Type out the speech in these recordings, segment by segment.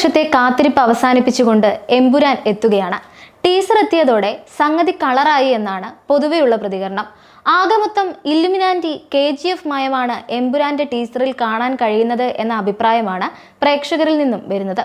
വർഷത്തെ കാത്തിരിപ്പ് അവസാനിപ്പിച്ചുകൊണ്ട് എമ്പുരാൻ എത്തുകയാണ്. ടീസർ എത്തിയതോടെ സംഗതി കളറായി എന്നാണ് പൊതുവെയുള്ള പ്രതികരണം. ആകെ മൊത്തം ഇല്ലുമിനാന്റി കെ ജി എഫ് മയമാണ് എമ്പുരാന്റെ ടീസറിൽ കാണാൻ കഴിയുന്നത് എന്ന അഭിപ്രായമാണ് പ്രേക്ഷകരിൽ നിന്നും വരുന്നത്.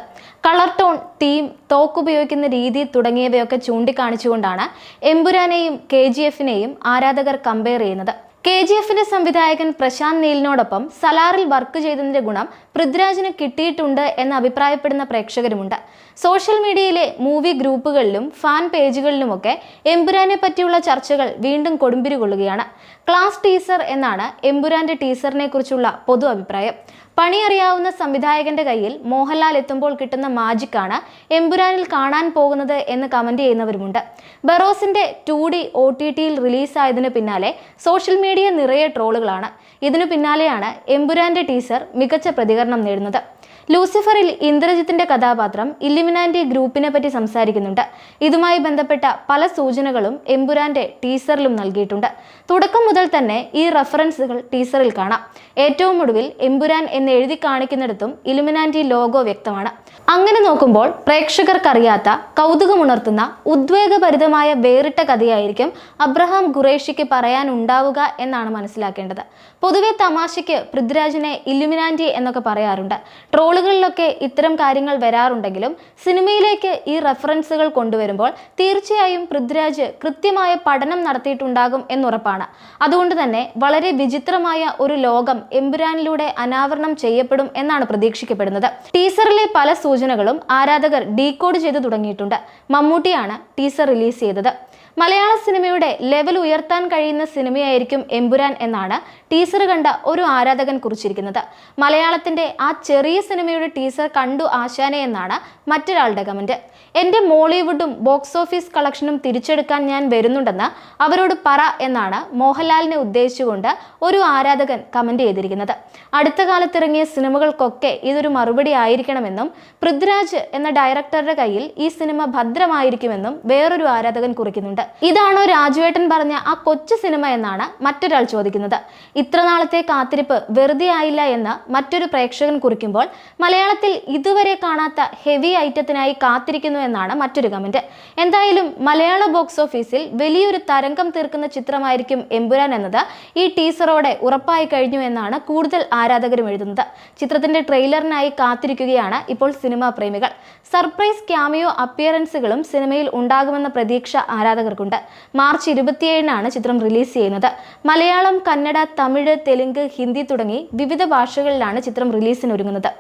കളർ ടോൺ തീം തോക്കുപയോഗിക്കുന്ന രീതി തുടങ്ങിയവയൊക്കെ ചൂണ്ടിക്കാണിച്ചുകൊണ്ടാണ് എമ്പുരാനെയും കെ ജി എഫിനെയും ആരാധകർ കമ്പയർ ചെയ്യുന്നത്. കെ ജി എഫിന്റെ സംവിധായകൻ പ്രശാന്ത് നീലിനോടൊപ്പം സലാറിൽ വർക്ക് ചെയ്തതിന്റെ ഗുണം പൃഥ്വിരാജിന് കിട്ടിയിട്ടുണ്ട് എന്ന് അഭിപ്രായപ്പെടുന്ന പ്രേക്ഷകരുമുണ്ട്. സോഷ്യൽ മീഡിയയിലെ മൂവി ഗ്രൂപ്പുകളിലും ഫാൻ പേജുകളിലുമൊക്കെ എമ്പുരാനെ പറ്റിയുള്ള ചർച്ചകൾ വീണ്ടും കൊടുമ്പിരി കൊള്ളുകയാണ്. ക്ലാസ് ടീസർ എന്നാണ് എമ്പുരാന്റെ ടീസറിനെ കുറിച്ചുള്ള പൊതു അഭിപ്രായം. പണി അറിയാവുന്ന സംവിധായകന്റെ കയ്യിൽ മോഹൻലാൽ എത്തുമ്പോൾ കിട്ടുന്ന മാജിക്കാണ് എമ്പുരാനിൽ കാണാൻ പോകുന്നത് എന്ന് കമന്റ് ചെയ്യുന്നവരുമുണ്ട്. ബറോസിന്റെ ടു ഡി ഒ ടി ടിയിൽ റിലീസായതിനു പിന്നാലെ സോഷ്യൽ മീഡിയ നിറയെ ട്രോളുകളാണ്. ഇതിനു പിന്നാലെയാണ് എമ്പുരാന്റെ ടീസർ മികച്ച പ്രതികരണം നേടുന്നത്. ലൂസിഫറിൽ ഇന്ദ്രജിത്തിന്റെ കഥാപാത്രം ഇല്ലിമിനാന്റെ ഗ്രൂപ്പിനെ പറ്റി സംസാരിക്കുന്നുണ്ട്. ഇതുമായി ബന്ധപ്പെട്ട പല സൂചനകളും എമ്പുരാന്റെ ടീസറിലും നൽകിയിട്ടുണ്ട്. തുടക്കം മുതൽ തന്നെ ഈ റെഫറൻസുകൾ ടീസറിൽ കാണാം. ഏറ്റവും ഒടുവിൽ എമ്പുരാൻ എന്ന് എഴുതി കാണിക്കുന്നിടത്തും ഇലുമിനാന്റി ലോഗോ വ്യക്തമാണ്. അങ്ങനെ നോക്കുമ്പോൾ പ്രേക്ഷകർക്കറിയാത്ത കൗതുകമുണർത്തുന്ന ഉദ്വേഗഭരിതമായ വേറിട്ട കഥയായിരിക്കും അബ്രഹാം ഖുറേഷിക്ക് പറയാനുണ്ടാവുക എന്നാണ് മനസ്സിലാക്കേണ്ടത്. പൊതുവെ തമാശയ്ക്ക് പൃഥ്വിരാജിനെ ഇലുമിനാന്റി എന്നൊക്കെ പറയാറുണ്ട്. ട്രോളുകളിലൊക്കെ ഇത്തരം കാര്യങ്ങൾ വരാറുണ്ടെങ്കിലും സിനിമയിലേക്ക് ഈ റെഫറൻസുകൾ കൊണ്ടുവരുമ്പോൾ തീർച്ചയായും പൃഥ്വിരാജ് കൃത്യമായ പഠനം നടത്തിയിട്ടുണ്ടാകും എന്നുറപ്പാണ്. അതുകൊണ്ട് തന്നെ വളരെ വിചിത്രമായ ഒരു ലോകം എമ്പുരാനിലൂടെ അനാവരണം ചെയ്യപ്പെടും എന്നാണ് പ്രതീക്ഷിക്കപ്പെടുന്നത്. ടീസറിലെ പല സൂചനകളും ആരാധകർ ഡീകോഡ് ചെയ്തു തുടങ്ങിയിട്ടുണ്ട്. മമ്മൂട്ടിയാണ് ടീസർ റിലീസ് ചെയ്തത്. മലയാള സിനിമയുടെ ലെവൽ ഉയർത്താൻ കഴിയുന്ന സിനിമയായിരിക്കും എമ്പുരാൻ എന്നാണ് ടീസർ കണ്ട ഒരു ആരാധകൻ കുറിച്ചിരിക്കുന്നത്. മലയാളത്തിന്റെ ആ ചെറിയ സിനിമയുടെ ടീസർ കണ്ടു ആശാനെ എന്നാണ് മറ്റൊരാളുടെ കമന്റ്. എന്റെ മോളിവുഡും ബോക്സ് ഓഫീസ് കളക്ഷനും തിരിച്ചെടുക്കാൻ ഞാൻ വരുന്നുണ്ടെന്ന് അവരോട് പറ എന്നാണ് മോഹൻലാലിനെ ഉദ്ദേശിച്ചുകൊണ്ട് ഒരു ആരാധകൻ കമന്റ് ചെയ്തിരിക്കുന്നത്. അടുത്ത കാലത്തിറങ്ങിയ സിനിമകൾക്കൊക്കെ ഇതൊരു മറുപടി ആയിരിക്കണമെന്നും പൃഥ്വിരാജ് എന്ന ഡയറക്ടറുടെ കയ്യിൽ ഈ സിനിമ ഭദ്രമായിരിക്കുമെന്നും വേറൊരു ആരാധകൻ കുറിക്കുന്നുണ്ട്. ഇതാണോ രാജുവേട്ടൻ പറഞ്ഞ ആ കൊച്ചു സിനിമ എന്നാണ് മറ്റൊരാൾ ചോദിക്കുന്നത്. ഇത്ര നാളത്തെ കാത്തിരിപ്പ് വെറുതെ ആയില്ല എന്ന് മറ്റൊരു പ്രേക്ഷകൻ കുറിക്കുമ്പോൾ മലയാളത്തിൽ ഇതുവരെ കാണാത്ത ഹെവി ഐറ്റത്തിനായി കാത്തിരിക്കുന്നു എന്നാണ് മറ്റൊരു കമന്റ് എന്തായാലും മലയാള ബോക്സ് ഓഫീസിൽ വലിയൊരു തരംഗം തീർക്കുന്ന ചിത്രമായിരിക്കും എമ്പുരാൻ എന്നത്. ഈ ടീസറോടെ ഉറപ്പായി കഴിഞ്ഞു എന്നാണ് കൂടുതൽ ആരാധകരും എഴുതുന്നത്. ചിത്രത്തിന്റെ ട്രെയിലറിനായി കാത്തിരിക്കുകയാണ് ഇപ്പോൾ സിനിമാ പ്രേമികൾ. സർപ്രൈസ് ക്യാമിയോ അപ്പിയറൻസുകളും സിനിമയിൽ ഉണ്ടാകുമെന്ന പ്രതീക്ഷ ആരാധകർക്കുണ്ട്. മാർച്ച് ഇരുപത്തിയേഴിനാണ് ചിത്രം റിലീസ് ചെയ്യുന്നത്. മലയാളം കന്നഡ തമിഴ് തെലുങ്ക് ഹിന്ദി തുടങ്ങി വിവിധ ഭാഷകളിലാണ് ചിത്രം റിലീസിനൊരുങ്ങുന്നത്.